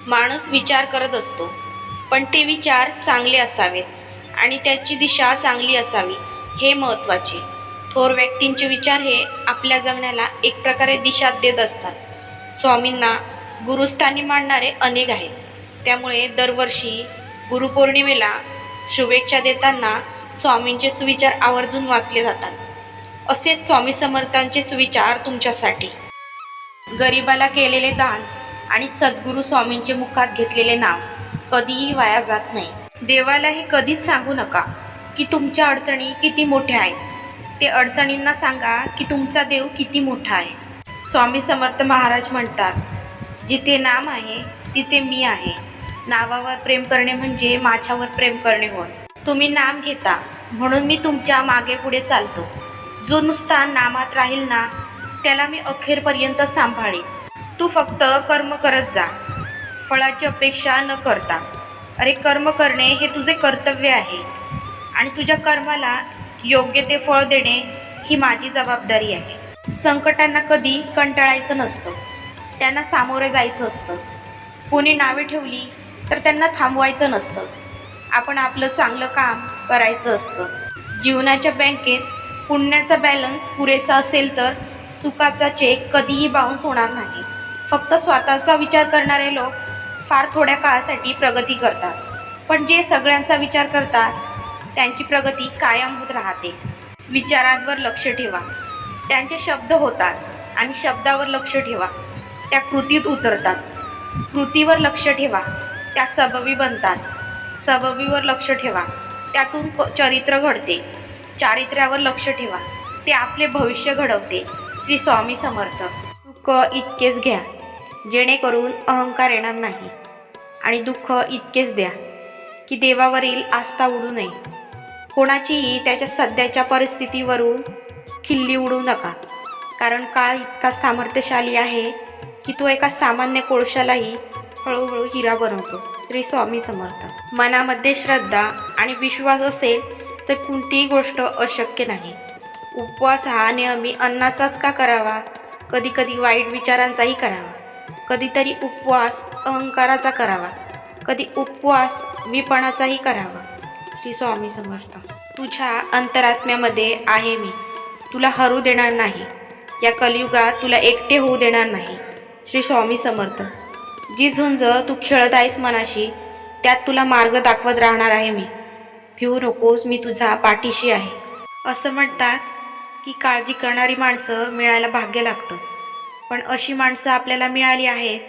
माणूस विचार करत असतो. पण ते विचार चांगले असावेत आणि त्याची दिशा चांगली असावी हे महत्त्वाचे. थोर व्यक्तींचे विचार हे आपल्या जगण्याला एक प्रकारे दिशा देत असतात. स्वामींना गुरुस्थानी मांडणारे अनेक आहेत. त्यामुळे दरवर्षी गुरुपौर्णिमेला शुभेच्छा देताना स्वामींचे सुविचार आवर्जून वाचले जातात. असेच स्वामी समर्थांचे सुविचार तुमच्यासाठी. गरिबाला केलेले दान आणि सद्गुरू स्वामींचे मुखात घेतलेले नाव कधीही वाया जात नाही. देवाला हे कधीच सांगू नका की तुमच्या अडचणी किती मोठ्या आहेत. ते अडचणींना सांगा की तुमचा देव किती मोठा आहे. स्वामी समर्थ महाराज म्हणतात जिथे नाम आहे तिथे मी आहे. नावावर प्रेम करणे म्हणजे माझ्यावर प्रेम करणे होय. तुम्ही नाम घेता म्हणून मी तुमच्या मागे पुढे चालतो. जो नुसता नामात राहील ना त्याला मी अखेरपर्यंत सांभाळेन. तू फक्त कर्म करत जा. फळाची अपेक्षा न करता. अरे कर्म करणे हे तुझे कर्तव्य आहे. आणि तुझ्या कर्माला योग्य ते फळ देणे ही माझी जबाबदारी आहे. संकटांना कधी कंटाळायचं नसतं. त्यांना सामोरे जायचं असतं. कोणी नावे ठेवली तर त्यांना थांबवायचं नसतं. आपण आपलं चांगलं काम करायचं असतं. जीवनाच्या बँकेत पुण्याचा बॅलन्स पुरेसा असेल तर सुखाचा चेक कधीही बाउन्स होणार नाही. फक्त स्वतःचा विचार करणारे लोक फार थोड्या काळासाठी प्रगती करतात. पण जे सगळ्यांचा विचार करतात त्यांची प्रगती कायम होत राहते. विचारांवर लक्ष ठेवा. त्यांचे शब्द होतात आणि शब्दावर लक्ष ठेवा. त्या कृतीत उतरतात. कृतीवर लक्ष ठेवा. त्या सबबी बनतात. सबबीवर लक्ष ठेवा. त्यातून क- चरित्र घडते. चारित्र्यावर लक्ष ठेवा. ते आपले भविष्य घडवते. श्री स्वामी समर्थ. दुःख इतकेच घ्या. जेणेकरून अहंकार येणार नाही. आणि दुःख इतकेच द्या की देवावरील आस्था उडू नये. कोणाचीही त्याच्या सध्याच्या परिस्थितीवरून खिल्ली उडू नका. कारण काळ इतका सामर्थ्यशाली आहे की तो एका सामान्य कोळशालाही हळूहळू हिरा बनवतो. श्री स्वामी समर्थ. मनामध्ये श्रद्धा आणि विश्वास असेल तर कोणतीही गोष्ट अशक्य नाही. उपवास हा नेहमी अन्नाचाच का करावा? कधी कधी वाईट विचारांचाही करावा. कधीतरी उपवास अहंकाराचा करावा. कधी उपवास विपणाचाही करावा. श्री स्वामी समर्थ. तुझ्या अंतरात्म्यामध्ये आहे मी. तुला हरू देणार नाही. या कलियुगात तुला एकटे होऊ देणार नाही. श्री स्वामी समर्थ. जी झुंज तू खेळत आहेस मनाशी त्यात तुला मार्ग दाखवत राहणार आहे मी. भिवू नकोस मी तुझा पाठीशी आहे. असं म्हणतात की काळजी करणारी माणसं मिळायला भाग्य लागतं. पण अशी माणसं आपल्याला मिळाली आहेत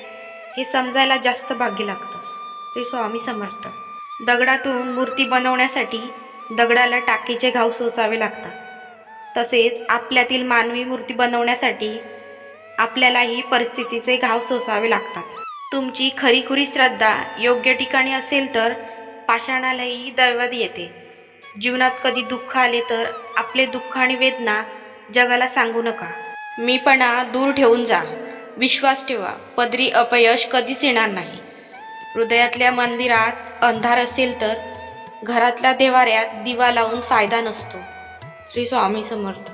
हे समजायला जास्त भाग्य लागतं. श्री स्वामी समर्थ. दगडातून मूर्ती बनवण्यासाठी दगडाला टाकीचे घाव सोसावे लागतात. तसेच आपल्यातील मानवी मूर्ती बनवण्यासाठी आपल्यालाही परिस्थितीचे घाव सोसावे लागतात. तुमची खरीखुरी श्रद्धा योग्य ठिकाणी असेल तर पाषाणालाही दैवत येते. जीवनात कधी दुःख आले तर आपले दुःख आणि वेदना जगाला सांगू नका. मीपणा दूर ठेवून जा. विश्वास ठेवा. पदरी अपयश कधीच येणार नाही. हृदयातल्या मंदिरात अंधार असेल तर घरातल्या देवाऱ्यात दिवा लावून फायदा नसतो. श्री स्वामी समर्थ.